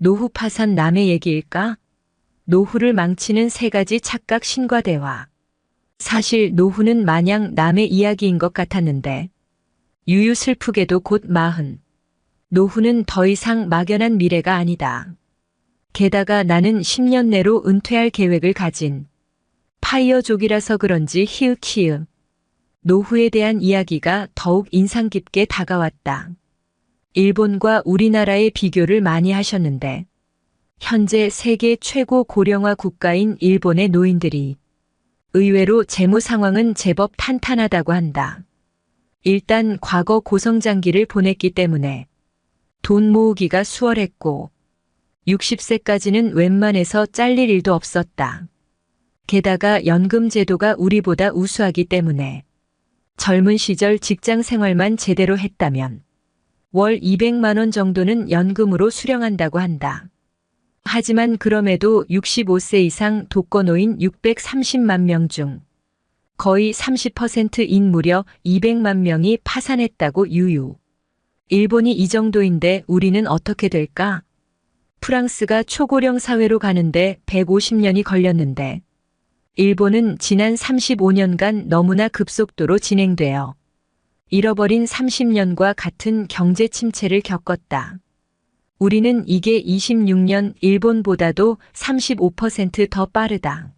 노후 파산 남의 얘기일까? 노후를 망치는 세 가지 착각 신과 대화. 사실 노후는 마냥 남의 이야기인 것 같았는데, 유유 슬프게도 곧 마흔. 노후는 더 이상 막연한 미래가 아니다. 게다가 나는 10년 내로 은퇴할 계획을 가진 파이어족이라서 그런지 히읗히읗. 노후에 대한 이야기가 더욱 인상 깊게 다가왔다. 일본과 우리나라의 비교를 많이 하셨는데, 현재 세계 최고 고령화 국가인 일본의 노인들이 의외로 재무 상황은 제법 탄탄하다고 한다. 일단 과거 고성장기를 보냈기 때문에 돈 모으기가 수월했고 60세까지는 웬만해서 잘릴 일도 없었다. 게다가 연금 제도가 우리보다 우수하기 때문에 젊은 시절 직장 생활만 제대로 했다면 월 200만 원 정도는 연금으로 수령한다고 한다. 하지만 그럼에도 65세 이상 독거노인 630만 명 중 거의 30%인 무려 200만 명이 파산했다고 유유. 일본이 이 정도인데 우리는 어떻게 될까? 프랑스가 초고령 사회로 가는데 150년이 걸렸는데 일본은 지난 35년간 너무나 급속도로 진행되어 잃어버린 30년과 같은 경제 침체를 겪었다. 우리는 이게 26년 일본보다도 35%더 빠르다.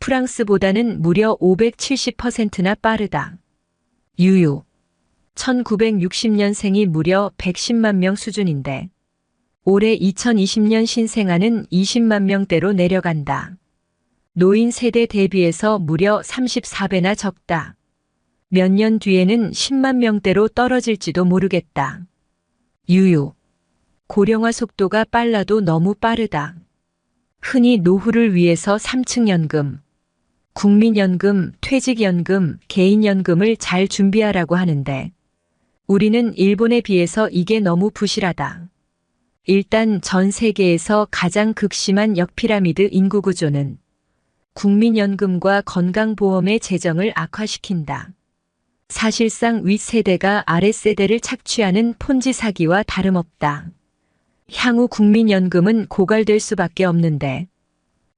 프랑스보다는 무려 570%나 빠르다. 유유. 1960년생이 무려 110만 명 수준인데 올해 2020년 신생아는 20만 명대로 내려간다. 노인 세대 대비해서 무려 34배나 적다. 몇 년 뒤에는 10만 명대로 떨어질지도 모르겠다. 유유. 고령화 속도가 빨라도 너무 빠르다. 흔히 노후를 위해서 3층 연금, 국민연금, 퇴직연금, 개인연금을 잘 준비하라고 하는데 우리는 일본에 비해서 이게 너무 부실하다. 일단 전 세계에서 가장 극심한 역피라미드 인구 구조는 국민연금과 건강보험의 재정을 악화시킨다. 사실상 윗세대가 아랫세대를 착취하는 폰지 사기와 다름없다. 향후 국민연금은 고갈될 수밖에 없는데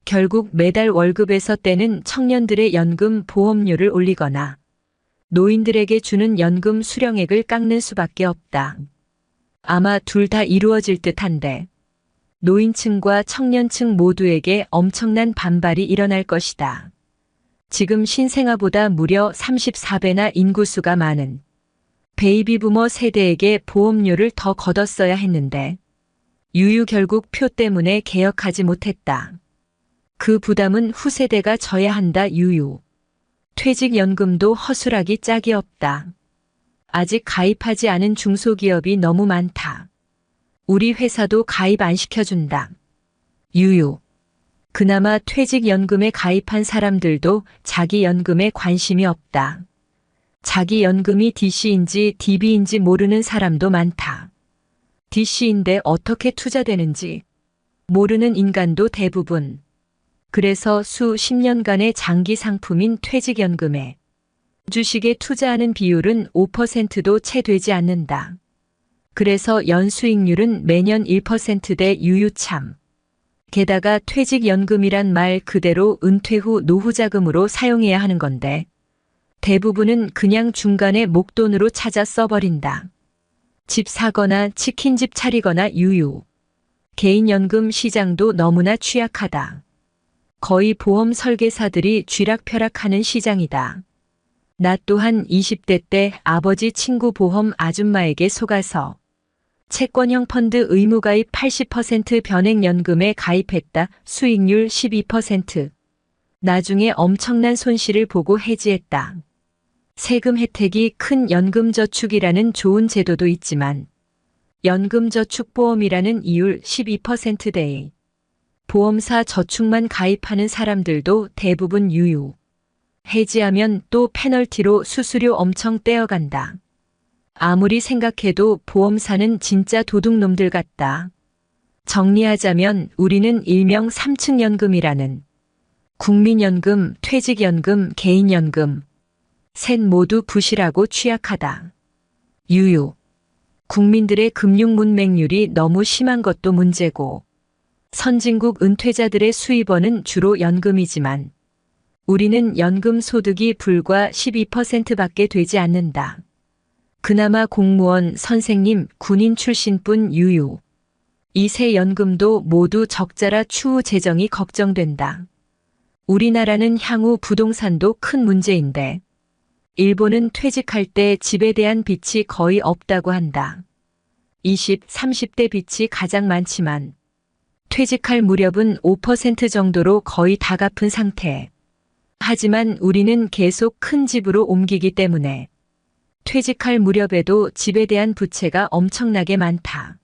결국 매달 월급에서 떼는 청년들의 연금 보험료를 올리거나 노인들에게 주는 연금 수령액을 깎는 수밖에 없다. 아마 둘 다 이루어질 듯한데 노인층과 청년층 모두에게 엄청난 반발이 일어날 것이다. 지금 신생아보다 무려 34배나 인구수가 많은 베이비부머 세대에게 보험료를 더 걷었어야 했는데 유유 결국 표 때문에 개혁하지 못했다. 그 부담은 후세대가 져야 한다 유유. 퇴직연금도 허술하기 짝이 없다. 아직 가입하지 않은 중소기업이 너무 많다. 우리 회사도 가입 안 시켜준다. 유유. 그나마 퇴직연금에 가입한 사람들도 자기 연금에 관심이 없다. 자기 연금이 DC인지 DB인지 모르는 사람도 많다. DC인데 어떻게 투자되는지 모르는 인간도 대부분. 그래서 수십 년간의 장기 상품인 퇴직연금에 주식에 투자하는 비율은 5%도 채 되지 않는다. 그래서 연수익률은 매년 1%대 유유참. 게다가 퇴직연금이란 말 그대로 은퇴 후 노후자금으로 사용해야 하는 건데 대부분은 그냥 중간에 목돈으로 찾아 써버린다. 집 사거나 치킨집 차리거나 유유. 개인연금 시장도 너무나 취약하다. 거의 보험 설계사들이 쥐락펴락하는 시장이다. 나 또한 20대 때 아버지 친구 보험 아줌마에게 속아서 채권형 펀드 의무 가입 80% 변액연금에 가입했다. 수익률 12%. 나중에 엄청난 손실을 보고 해지했다. 세금 혜택이 큰 연금저축이라는 좋은 제도도 있지만 연금저축보험이라는 이율 12%대의 보험사 저축만 가입하는 사람들도 대부분 유유. 해지하면 또 페널티로 수수료 엄청 떼어간다. 아무리 생각해도 보험사는 진짜 도둑놈들 같다. 정리하자면 우리는 일명 3층 연금이라는 국민연금, 퇴직연금, 개인연금 셋 모두 부실하고 취약하다. 유유. 국민들의 금융 문맹률이 너무 심한 것도 문제고, 선진국 은퇴자들의 수입원은 주로 연금이지만, 우리는 연금 소득이 불과 12%밖에 되지 않는다. 그나마 공무원, 선생님, 군인 출신뿐 유유. 이 세 연금도 모두 적자라 추후 재정이 걱정된다. 우리나라는 향후 부동산도 큰 문제인데, 일본은 퇴직할 때 집에 대한 빚이 거의 없다고 한다. 20, 30대 빚이 가장 많지만, 퇴직할 무렵은 5% 정도로 거의 다 갚은 상태. 하지만 우리는 계속 큰 집으로 옮기기 때문에 퇴직할 무렵에도 집에 대한 부채가 엄청나게 많다.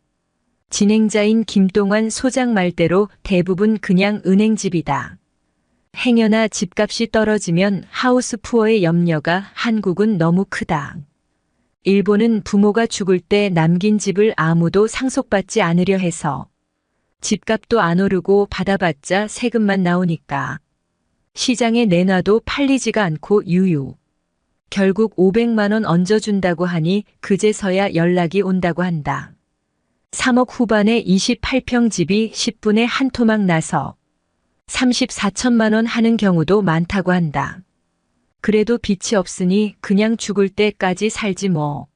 진행자인 김동완 소장 말대로 대부분 그냥 은행집이다. 행여나 집값이 떨어지면 하우스 푸어의 염려가 한국은 너무 크다. 일본은 부모가 죽을 때 남긴 집을 아무도 상속받지 않으려 해서 집값도 안 오르고 받아봤자 세금만 나오니까 시장에 내놔도 팔리지가 않고 유유. 결국 500만 원 얹어준다고 하니 그제서야 연락이 온다고 한다. 3억 후반에 28평 집이 10분에 한 토막 나서 34천만 원 하는 경우도 많다고 한다. 그래도 빚이 없으니 그냥 죽을 때까지 살지 뭐.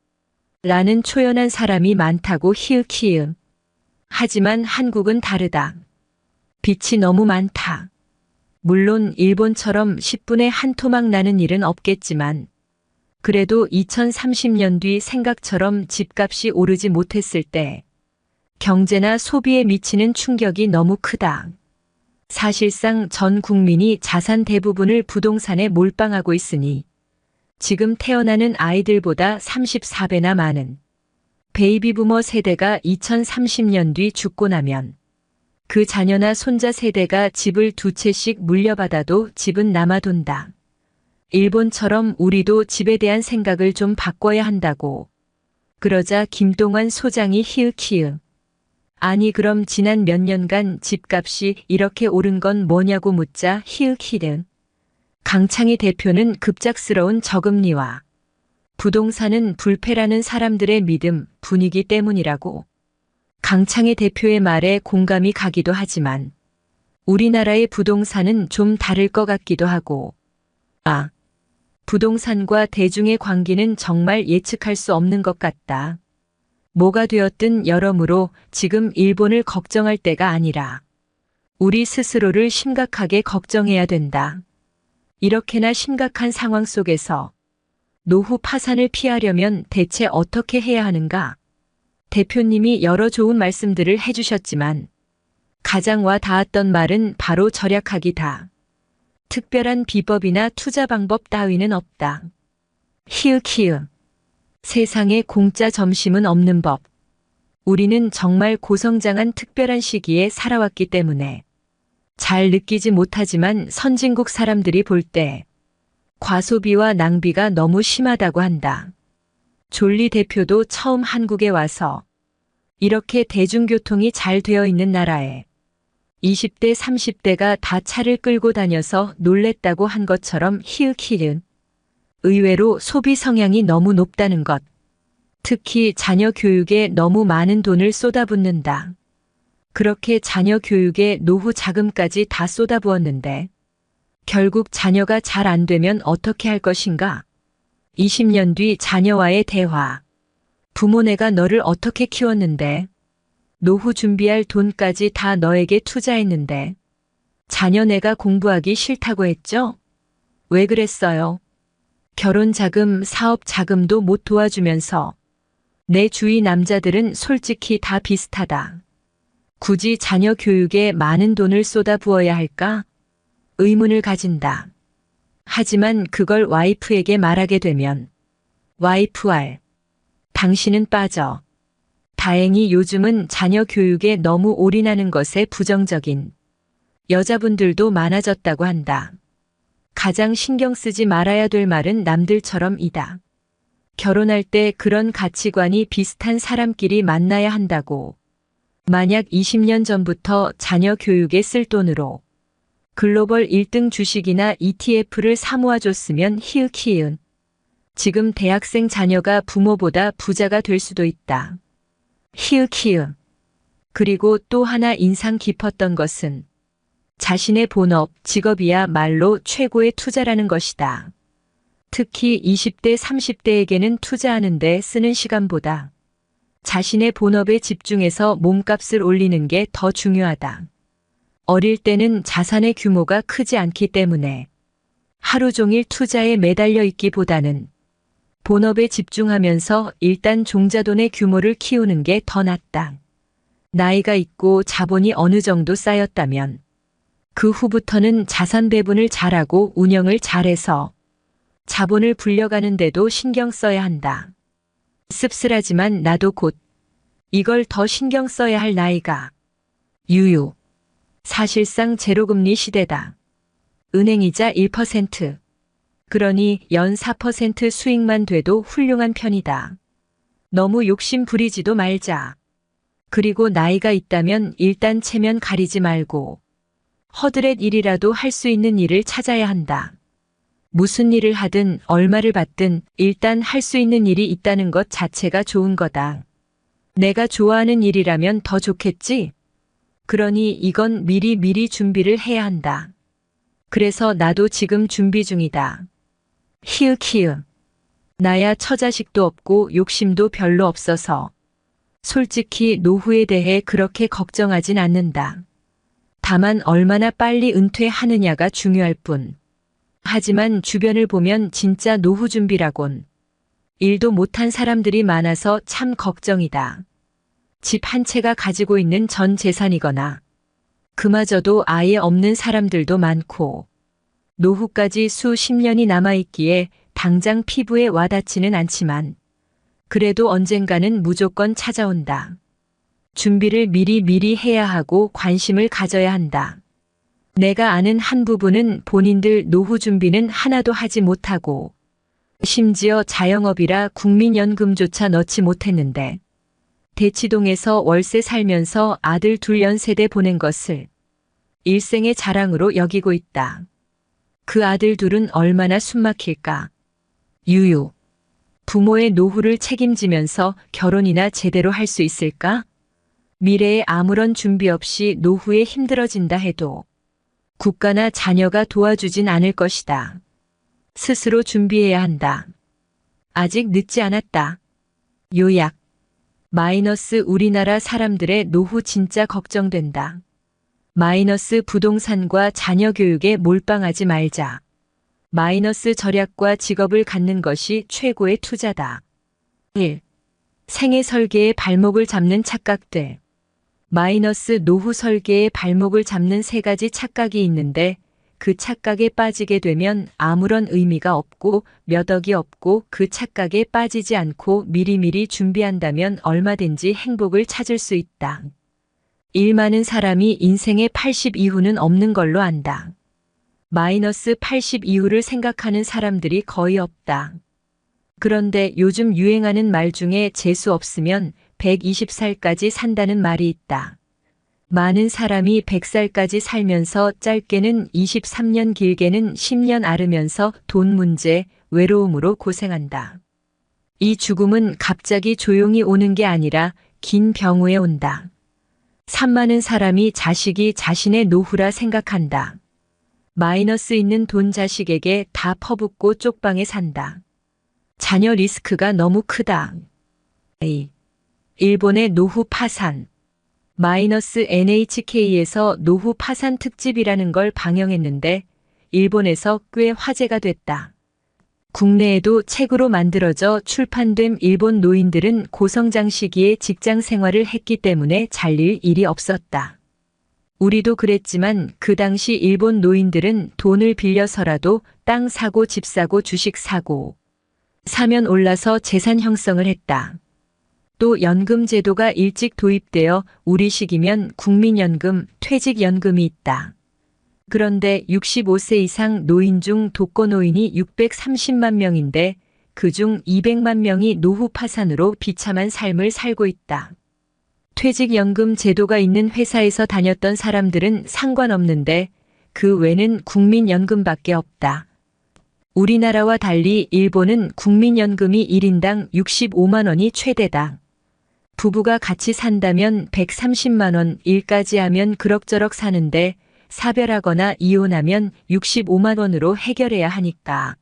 라는 초연한 사람이 많다고 히읗히읗. 하지만 한국은 다르다. 빚이 너무 많다. 물론 일본처럼 10분에 한 토막 나는 일은 없겠지만, 그래도 2030년 뒤 생각처럼 집값이 오르지 못했을 때, 경제나 소비에 미치는 충격이 너무 크다. 사실상 전 국민이 자산 대부분을 부동산에 몰빵하고 있으니, 지금 태어나는 아이들보다 34배나 많은 베이비부머 세대가 2030년 뒤 죽고 나면 그 자녀나 손자 세대가 집을 두 채씩 물려받아도 집은 남아돈다. 일본처럼 우리도 집에 대한 생각을 좀 바꿔야 한다고. 그러자 김동완 소장이 히읗히읗. 아니 그럼 지난 몇 년간 집값이 이렇게 오른 건 뭐냐고 묻자 히읗히읗. 강창희 대표는 급작스러운 저금리와 부동산은 불패라는 사람들의 믿음, 분위기 때문이라고. 강창희 대표의 말에 공감이 가기도 하지만 우리나라의 부동산은 좀 다를 것 같기도 하고 아, 부동산과 대중의 관계는 정말 예측할 수 없는 것 같다. 뭐가 되었든 여러모로 지금 일본을 걱정할 때가 아니라 우리 스스로를 심각하게 걱정해야 된다. 이렇게나 심각한 상황 속에서 노후 파산을 피하려면 대체 어떻게 해야 하는가? 대표님이 여러 좋은 말씀들을 해주셨지만 가장 와 닿았던 말은 바로 절약하기다. 특별한 비법이나 투자 방법 따위는 없다. 히읗히읗. 세상에 공짜 점심은 없는 법. 우리는 정말 고성장한 특별한 시기에 살아왔기 때문에 잘 느끼지 못하지만 선진국 사람들이 볼 때 과소비와 낭비가 너무 심하다고 한다. 졸리 대표도 처음 한국에 와서 이렇게 대중교통이 잘 되어 있는 나라에 20대, 30대가 다 차를 끌고 다녀서 놀랬다고 한 것처럼 히읗히읗. 의외로 소비 성향이 너무 높다는 것. 특히 자녀 교육에 너무 많은 돈을 쏟아붓는다. 그렇게 자녀 교육에 노후 자금까지 다 쏟아부었는데 결국 자녀가 잘 안 되면 어떻게 할 것인가? 20년 뒤 자녀와의 대화. 부모네가 너를 어떻게 키웠는데? 노후 준비할 돈까지 다 너에게 투자했는데. 자녀네가 공부하기 싫다고 했죠? 왜 그랬어요? 결혼 자금, 사업 자금도 못 도와주면서 내 주위 남자들은 솔직히 다 비슷하다. 굳이 자녀 교육에 많은 돈을 쏟아 부어야 할까? 의문을 가진다. 하지만 그걸 와이프에게 말하게 되면 와이프 알. 당신은 빠져. 다행히 요즘은 자녀 교육에 너무 올인하는 것에 부정적인 여자분들도 많아졌다고 한다. 가장 신경 쓰지 말아야 될 말은 남들처럼이다. 결혼할 때 그런 가치관이 비슷한 사람끼리 만나야 한다고. 만약 20년 전부터 자녀 교육에 쓸 돈으로 글로벌 1등 주식이나 ETF를 사모아줬으면 히읗히읗. 지금 대학생 자녀가 부모보다 부자가 될 수도 있다. 히읗히읗. 그리고 또 하나 인상 깊었던 것은 자신의 본업, 직업이야 말로 최고의 투자라는 것이다. 특히 20대, 30대에게는 투자하는데 쓰는 시간보다 자신의 본업에 집중해서 몸값을 올리는 게 더 중요하다. 어릴 때는 자산의 규모가 크지 않기 때문에 하루 종일 투자에 매달려 있기보다는 본업에 집중하면서 일단 종자돈의 규모를 키우는 게 더 낫다. 나이가 있고 자본이 어느 정도 쌓였다면 그 후부터는 자산 배분을 잘하고 운영을 잘해서 자본을 불려가는데도 신경 써야 한다. 씁쓸하지만 나도 곧 이걸 더 신경 써야 할 나이가 유유. 사실상 제로금리 시대다. 은행이자 1%. 그러니 연 4% 수익만 돼도 훌륭한 편이다. 너무 욕심 부리지도 말자. 그리고 나이가 있다면 일단 체면 가리지 말고 허드렛 일이라도 할 수 있는 일을 찾아야 한다. 무슨 일을 하든 얼마를 받든 일단 할 수 있는 일이 있다는 것 자체가 좋은 거다. 내가 좋아하는 일이라면 더 좋겠지? 그러니 이건 미리 미리 준비를 해야 한다. 그래서 나도 지금 준비 중이다. 히읗히읗. 나야 처자식도 없고 욕심도 별로 없어서 솔직히 노후에 대해 그렇게 걱정하진 않는다. 다만 얼마나 빨리 은퇴하느냐가 중요할 뿐. 하지만 주변을 보면 진짜 노후 준비라곤 일도 못한 사람들이 많아서 참 걱정이다. 집 한 채가 가지고 있는 전 재산이거나 그마저도 아예 없는 사람들도 많고 노후까지 수십 년이 남아있기에 당장 피부에 와닿지는 않지만 그래도 언젠가는 무조건 찾아온다. 준비를 미리 미리 해야 하고 관심을 가져야 한다. 내가 아는 한 부분은 본인들 노후 준비는 하나도 하지 못하고 심지어 자영업이라 국민연금조차 넣지 못했는데 대치동에서 월세 살면서 아들 둘 연세대 보낸 것을 일생의 자랑으로 여기고 있다. 그 아들 둘은 얼마나 숨막힐까. 유유. 부모의 노후를 책임지면서 결혼이나 제대로 할 수 있을까? 미래에 아무런 준비 없이 노후에 힘들어진다 해도 국가나 자녀가 도와주진 않을 것이다. 스스로 준비해야 한다. 아직 늦지 않았다. 요약. 마이너스 우리나라 사람들의 노후 진짜 걱정된다. 마이너스 부동산과 자녀 교육에 몰빵하지 말자. 마이너스 절약과 직업을 갖는 것이 최고의 투자다. 1. 생애 설계의 발목을 잡는 착각들. 마이너스 노후 설계의 발목을 잡는 세 가지 착각이 있는데 그 착각에 빠지게 되면 아무런 의미가 없고 몇 억이 없고 그 착각에 빠지지 않고 미리미리 준비한다면 얼마든지 행복을 찾을 수 있다. 일 많은 사람이 인생의 80 이후는 없는 걸로 안다. 마이너스 80 이후를 생각하는 사람들이 거의 없다. 그런데 요즘 유행하는 말 중에 재수 없으면 120살까지 산다는 말이 있다. 많은 사람이 100살까지 살면서 짧게는 23년 길게는 10년 앓으면서 돈 문제, 외로움으로 고생한다. 이 죽음은 갑자기 조용히 오는 게 아니라 긴 병후에 온다. 산 많은 사람이 자식이 자신의 노후라 생각한다. 마이너스 있는 돈 자식에게 다 퍼붓고 쪽방에 산다. 자녀 리스크가 너무 크다. A. 일본의 노후 파산. 마이너스 NHK에서 노후 파산 특집이라는 걸 방영했는데 일본에서 꽤 화제가 됐다. 국내에도 책으로 만들어져 출판된 일본 노인들은 고성장 시기에 직장 생활을 했기 때문에 잘릴 일이 없었다. 우리도 그랬지만 그 당시 일본 노인들은 돈을 빌려서라도 땅 사고 집 사고 주식 사고 사면 올라서 재산 형성을 했다. 또 연금 제도가 일찍 도입되어 우리 시기면 국민연금, 퇴직연금이 있다. 그런데 65세 이상 노인 중 독거노인이 630만 명인데 그중 200만 명이 노후 파산으로 비참한 삶을 살고 있다. 퇴직연금 제도가 있는 회사에서 다녔던 사람들은 상관없는데 그 외는 국민연금밖에 없다. 우리나라와 달리 일본은 국민연금이 1인당 65만 원이 최대다. 부부가 같이 산다면 130만 원 일까지 하면 그럭저럭 사는데 사별하거나 이혼하면 65만 원으로 해결해야 하니까.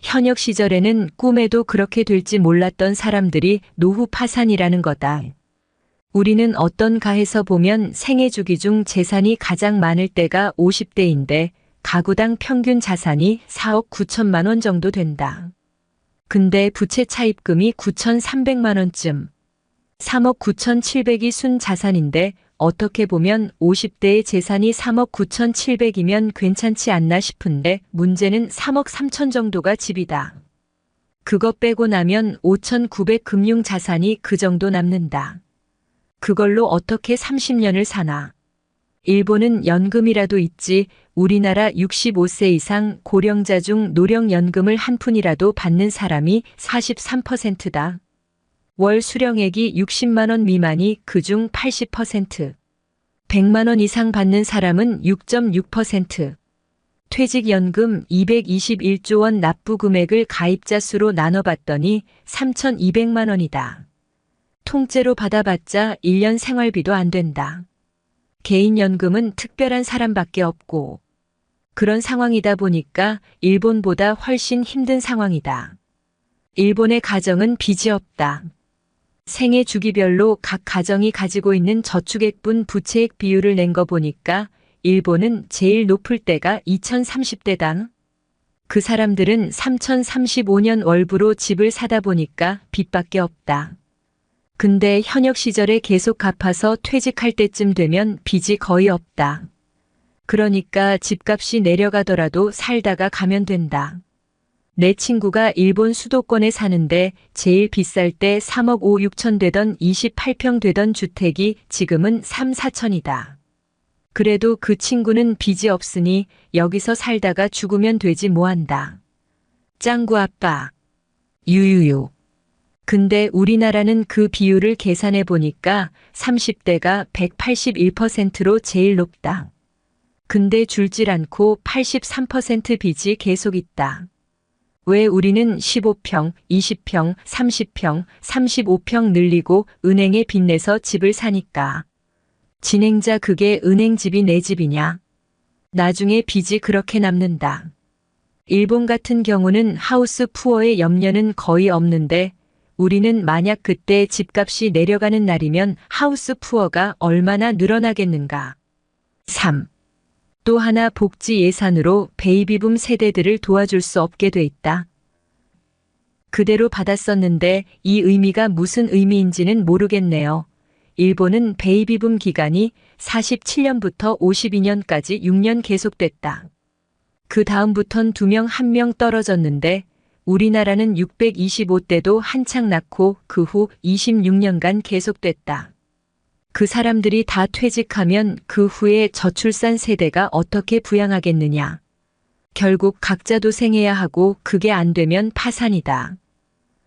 현역 시절에는 꿈에도 그렇게 될지 몰랐던 사람들이 노후 파산이라는 거다. 우리는 어떤 가에서 보면 생애 주기 중 재산이 가장 많을 때가 50대인데 가구당 평균 자산이 4억 9천만 원 정도 된다. 근데 부채 차입금이 9,300만 원쯤. 3억 9,700이 순 자산인데 어떻게 보면 50대의 재산이 3억 9,700이면 괜찮지 않나 싶은데 문제는 3억 3천 정도가 집이다. 그거 빼고 나면 5,900 금융 자산이 그 정도 남는다. 그걸로 어떻게 30년을 사나. 일본은 연금이라도 있지 우리나라 65세 이상 고령자 중 노령연금을 한 푼이라도 받는 사람이 43%다. 월 수령액이 60만 원 미만이 그중 80%. 100만 원 이상 받는 사람은 6.6%. 퇴직연금 221조 원 납부 금액을 가입자 수로 나눠봤더니 3,200만 원이다. 통째로 받아봤자 1년 생활비도 안 된다. 개인연금은 특별한 사람밖에 없고 그런 상황이다 보니까 일본보다 훨씬 힘든 상황이다. 일본의 가정은 빚이 없다. 생애 주기별로 각 가정이 가지고 있는 저축액분 부채액 비율을 낸 거 보니까 일본은 제일 높을 때가 2030대당. 그 사람들은 3035년 월부로 집을 사다 보니까 빚밖에 없다. 근데 현역 시절에 계속 갚아서 퇴직할 때쯤 되면 빚이 거의 없다. 그러니까 집값이 내려가더라도 살다가 가면 된다. 내 친구가 일본 수도권에 사는데 제일 비쌀 때 3억 5, 6천 되던 28평 되던 주택이 지금은 3, 4천이다. 그래도 그 친구는 빚이 없으니 여기서 살다가 죽으면 되지 뭐한다. 짱구 아빠. 유유유. 근데 우리나라는 그 비율을 계산해 보니까 30대가 181%로 제일 높다. 근데 줄질 않고 83% 빚이 계속 있다. 왜 우리는 15평, 20평, 30평, 35평 늘리고 은행에 빚내서 집을 사니까. 진행자 그게 은행 집이 내 집이냐? 나중에 빚이 그렇게 남는다. 일본 같은 경우는 하우스 푸어의 염려는 거의 없는데 우리는 만약 그때 집값이 내려가는 날이면 하우스 푸어가 얼마나 늘어나겠는가. 3. 또 하나 복지 예산으로 베이비붐 세대들을 도와줄 수 없게 돼 있다. 그대로 받았었는데 이 의미가 무슨 의미인지는 모르겠네요. 일본은 베이비붐 기간이 47년부터 52년까지 6년 계속됐다. 그 다음부턴 두명한명 떨어졌는데 우리나라는 625대도 한창 낳고 그 후 26년간 계속됐다. 그 사람들이 다 퇴직하면 그 후에 저출산 세대가 어떻게 부양하겠느냐. 결국 각자 도 생해야 하고 그게 안 되면 파산이다.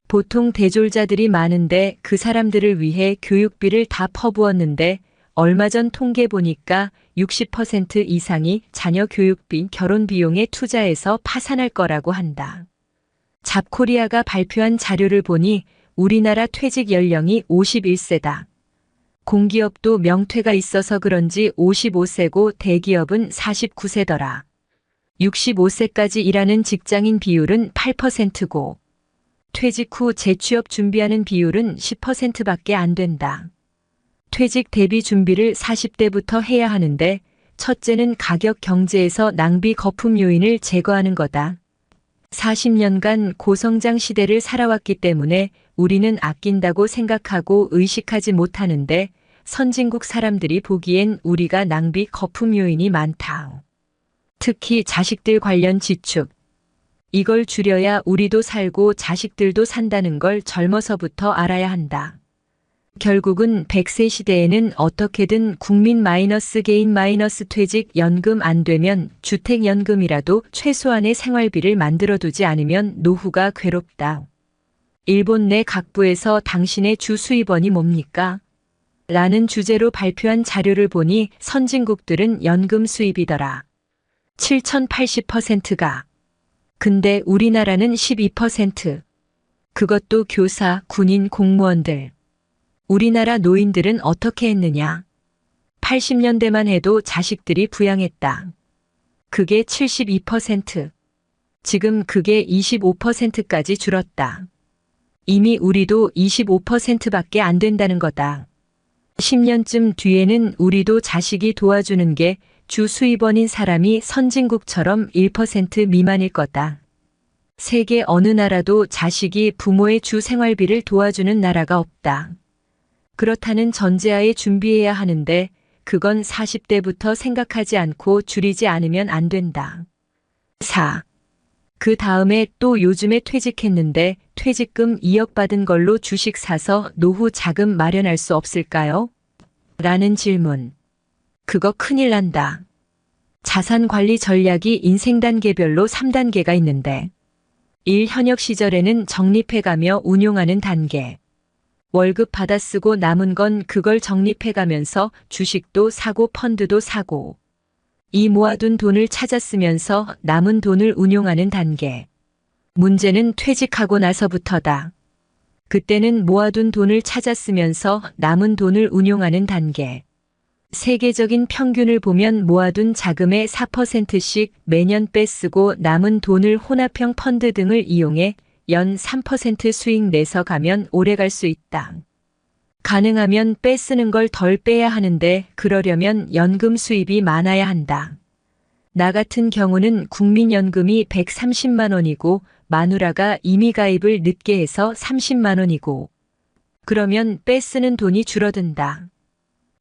보통 대졸자들이 많은데 그 사람들을 위해 교육비를 다 퍼부었는데 얼마 전 통계 보니까 60% 이상이 자녀 교육비, 결혼 비용에 투자해서 파산할 거라고 한다. 잡코리아가 발표한 자료를 보니 우리나라 퇴직 연령이 51세다. 공기업도 명퇴가 있어서 그런지 55세고 대기업은 49세더라. 65세까지 일하는 직장인 비율은 8%고 퇴직 후 재취업 준비하는 비율은 10%밖에 안 된다. 퇴직 대비 준비를 40대부터 해야 하는데 첫째는 가격 경제에서 낭비 거품 요인을 제거하는 거다. 40년간 고성장 시대를 살아왔기 때문에 우리는 아낀다고 생각하고 의식하지 못하는데 선진국 사람들이 보기엔 우리가 낭비 거품 요인이 많다. 특히 자식들 관련 지축. 이걸 줄여야 우리도 살고 자식들도 산다는 걸 젊어서부터 알아야 한다. 결국은 100세 시대에는 어떻게든 국민 마이너스 개인 마이너스 퇴직 연금 안 되면 주택연금이라도 최소한의 생활비를 만들어두지 않으면 노후가 괴롭다. 일본 내 각부에서 당신의 주 수입원이 뭡니까? 라는 주제로 발표한 자료를 보니 선진국들은 연금 수입이더라. 7,080%가 근데 우리나라는 12%. 그것도 교사, 군인, 공무원들. 우리나라 노인들은 어떻게 했느냐? 80년대만 해도 자식들이 부양했다. 그게 72%. 지금 그게 25%까지 줄었다. 이미 우리도 25%밖에 안 된다는 거다. 10년쯤 뒤에는 우리도 자식이 도와주는 게 주 수입원인 사람이 선진국처럼 1% 미만일 거다. 세계 어느 나라도 자식이 부모의 주 생활비를 도와주는 나라가 없다. 그렇다는 전제하에 준비해야 하는데 그건 40대부터 생각하지 않고 줄이지 않으면 안 된다. 4. 그 다음에 또 요즘에 퇴직했는데 퇴직금 2억 받은 걸로 주식 사서 노후 자금 마련할 수 없을까요? 라는 질문. 그거 큰일 난다. 자산 관리 전략이 인생 단계별로 3단계가 있는데 1. 현역 시절에는 적립해가며 운용하는 단계. 월급 받아 쓰고 남은 건 그걸 적립해가면서 주식도 사고 펀드도 사고. 이 모아둔 돈을 찾아 쓰면서 남은 돈을 운용하는 단계. 문제는 퇴직하고 나서부터다. 그때는 모아둔 돈을 찾아 쓰면서 남은 돈을 운용하는 단계. 세계적인 평균을 보면 모아둔 자금의 4%씩 매년 빼쓰고 남은 돈을 혼합형 펀드 등을 이용해 연 3% 수익 내서 가면 오래 갈 수 있다. 가능하면 빼쓰는 걸 덜 빼야 하는데 그러려면 연금 수입이 많아야 한다. 나 같은 경우는 국민연금이 130만 원이고 마누라가 이미 가입을 늦게 해서 30만 원이고 그러면 빼쓰는 돈이 줄어든다.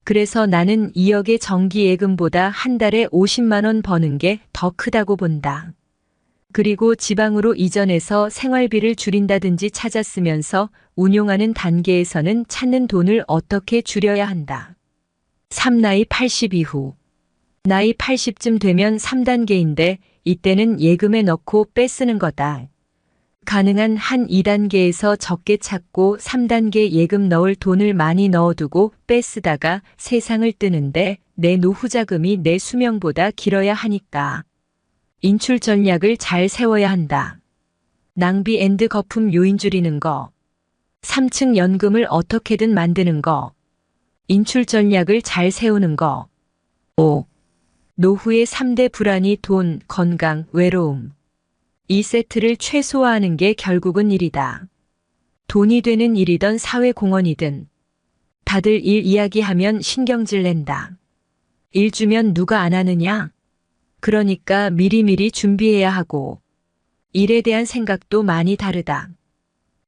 그래서 나는 2억의 정기예금보다 한 달에 50만 원 버는 게 더 크다고 본다. 그리고 지방으로 이전해서 생활비를 줄인다든지 찾았으면서 운용하는 단계에서는 찾는 돈을 어떻게 줄여야 한다. 3. 나이 80 이후. 나이 80쯤 되면 3단계인데 이때는 예금에 넣고 빼쓰는 거다. 가능한 한 2단계에서 적게 찾고 3단계 예금 넣을 돈을 많이 넣어두고 빼쓰다가 세상을 뜨는데 내 노후 자금이 내 수명보다 길어야 하니까. 인출 전략을 잘 세워야 한다. 낭비 앤드 거품 요인 줄이는 거. 3층 연금을 어떻게든 만드는 거. 인출 전략을 잘 세우는 거. 5. 노후의 3대 불안이 돈, 건강, 외로움. 이 세트를 최소화하는 게 결국은 일이다. 돈이 되는 일이든 사회공헌이든 다들 일 이야기하면 신경질 낸다. 일 주면 누가 안 하느냐? 그러니까 미리미리 준비해야 하고 일에 대한 생각도 많이 다르다.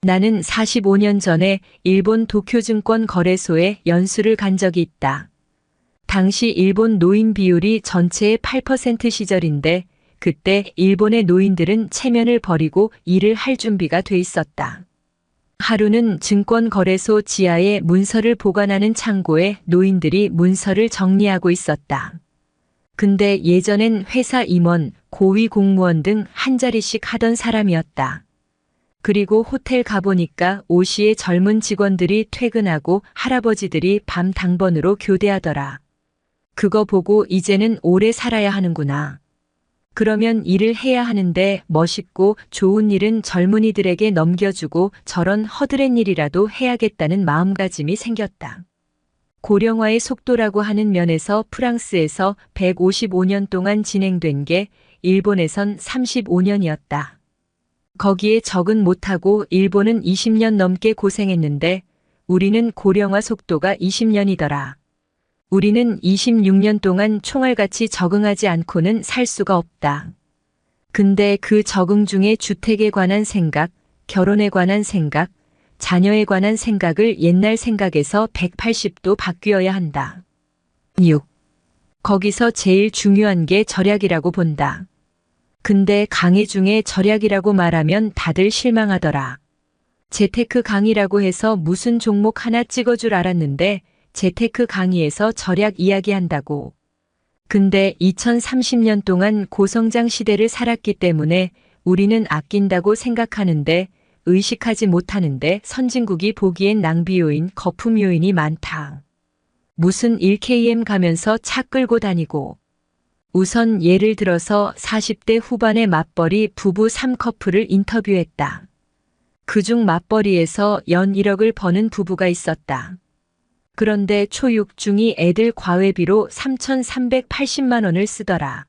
나는 45년 전에 일본 도쿄증권 거래소에 연수를 간 적이 있다. 당시 일본 노인 비율이 전체의 8% 시절인데 그때 일본의 노인들은 체면을 버리고 일을 할 준비가 돼 있었다. 하루는 증권 거래소 지하에 문서를 보관하는 창고에 노인들이 문서를 정리하고 있었다. 근데 예전엔 회사 임원, 고위 공무원 등 한 자리씩 하던 사람이었다. 그리고 호텔 가보니까 오시의 젊은 직원들이 퇴근하고 할아버지들이 밤 당번으로 교대하더라. 그거 보고 이제는 오래 살아야 하는구나. 그러면 일을 해야 하는데 멋있고 좋은 일은 젊은이들에게 넘겨주고 저런 허드렛 일이라도 해야겠다는 마음가짐이 생겼다. 고령화의 속도라고 하는 면에서 프랑스에서 155년 동안 진행된 게 일본에선 35년이었다. 거기에 적응 못하고 일본은 20년 넘게 고생했는데 우리는 고령화 속도가 20년이더라. 우리는 26년 동안 총알같이 적응하지 않고는 살 수가 없다. 근데 그 적응 중에 주택에 관한 생각, 결혼에 관한 생각, 자녀에 관한 생각을 옛날 생각에서 180도 바뀌어야 한다. 6. 거기서 제일 중요한 게 절약이라고 본다. 근데 강의 중에 절약이라고 말하면 다들 실망하더라. 재테크 강의라고 해서 무슨 종목 하나 찍어줄 알았는데 재테크 강의에서 절약 이야기한다고. 근데 2030년 동안 고성장 시대를 살았기 때문에 우리는 아낀다고 생각하는데 의식하지 못하는데 선진국이 보기엔 낭비 요인, 거품 요인이 많다. 무슨 1KM 가면서 차 끌고 다니고 우선 예를 들어서 40대 후반의 맞벌이 부부 3커플을 인터뷰했다. 그중 맞벌이에서 연 1억을 버는 부부가 있었다. 그런데 초육 중이 애들 과외비로 3,380만 원을 쓰더라.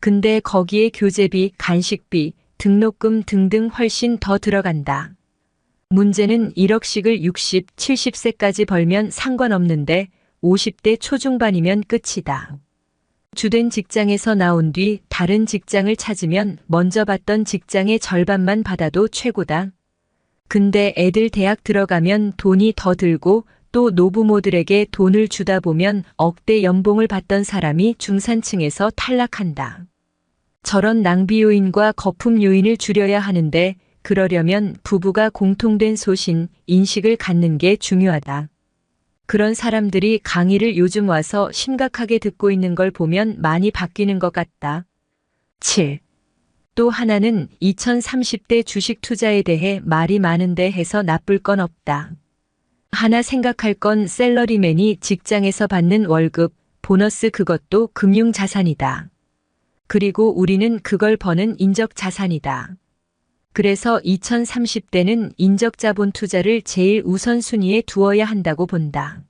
근데 거기에 교재비, 간식비, 등록금 등등 훨씬 더 들어간다. 문제는 1억씩을 60, 70세까지 벌면 상관없는데 50대 초중반이면 끝이다. 주된 직장에서 나온 뒤 다른 직장을 찾으면 먼저 받던 직장의 절반만 받아도 최고다. 근데 애들 대학 들어가면 돈이 더 들고 또 노부모들에게 돈을 주다 보면 억대 연봉을 받던 사람이 중산층에서 탈락한다. 저런 낭비 요인과 거품 요인을 줄여야 하는데 그러려면 부부가 공통된 소신, 인식을 갖는 게 중요하다. 그런 사람들이 강의를 요즘 와서 심각하게 듣고 있는 걸 보면 많이 바뀌는 것 같다. 7. 또 하나는 2030대 주식 투자에 대해 말이 많은데 해서 나쁠 건 없다. 하나 생각할 건 셀러리맨이 직장에서 받는 월급, 보너스 그것도 금융자산이다. 그리고 우리는 그걸 버는 인적 자산이다. 그래서 2030대는 인적 자본 투자를 제일 우선순위에 두어야 한다고 본다.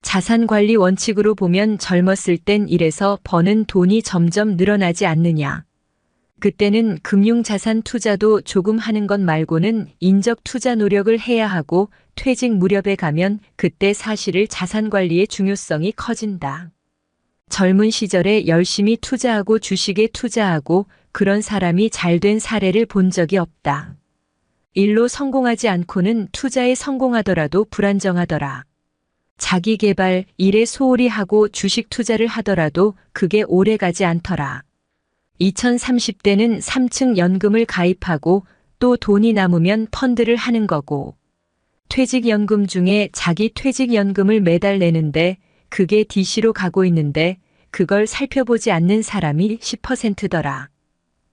자산 관리 원칙으로 보면 젊었을 땐 일해서 버는 돈이 점점 늘어나지 않느냐. 그때는 금융자산 투자도 조금 하는 것 말고는 인적 투자 노력을 해야 하고 퇴직 무렵에 가면 그때 사실을 자산 관리의 중요성이 커진다. 젊은 시절에 열심히 투자하고 주식에 투자하고 그런 사람이 잘 된 사례를 본 적이 없다. 일로 성공하지 않고는 투자에 성공하더라도 불안정하더라. 자기 개발, 일에 소홀히 하고 주식 투자를 하더라도 그게 오래 가지 않더라. 2030대는 3층 연금을 가입하고 또 돈이 남으면 펀드를 하는 거고, 퇴직연금 중에 자기 퇴직연금을 매달 내는데 그게 DC로 가고 있는데 그걸 살펴보지 않는 사람이 10%더라.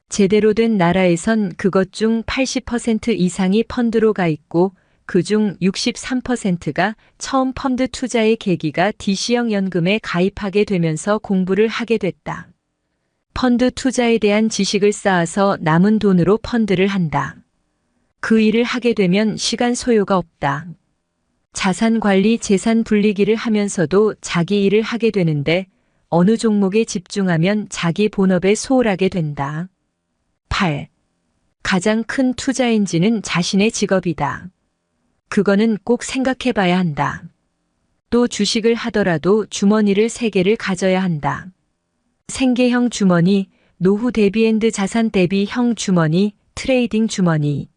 제대로 된 나라에선 그것 중 80% 이상이 펀드로 가 있고 그 중 63%가 처음 펀드 투자의 계기가 DC형 연금에 가입하게 되면서 공부를 하게 됐다. 펀드 투자에 대한 지식을 쌓아서 남은 돈으로 펀드를 한다. 그 일을 하게 되면 시간 소요가 없다. 자산 관리, 재산 분리기를 하면서도 자기 일을 하게 되는데 어느 종목에 집중하면 자기 본업에 소홀하게 된다. 8. 가장 큰 투자 엔진은 자신의 직업이다. 그거는 꼭 생각해 봐야 한다. 또 주식을 하더라도 주머니를 3개를 가져야 한다. 생계형 주머니, 노후 대비엔드 자산 대비형 주머니, 트레이딩 주머니.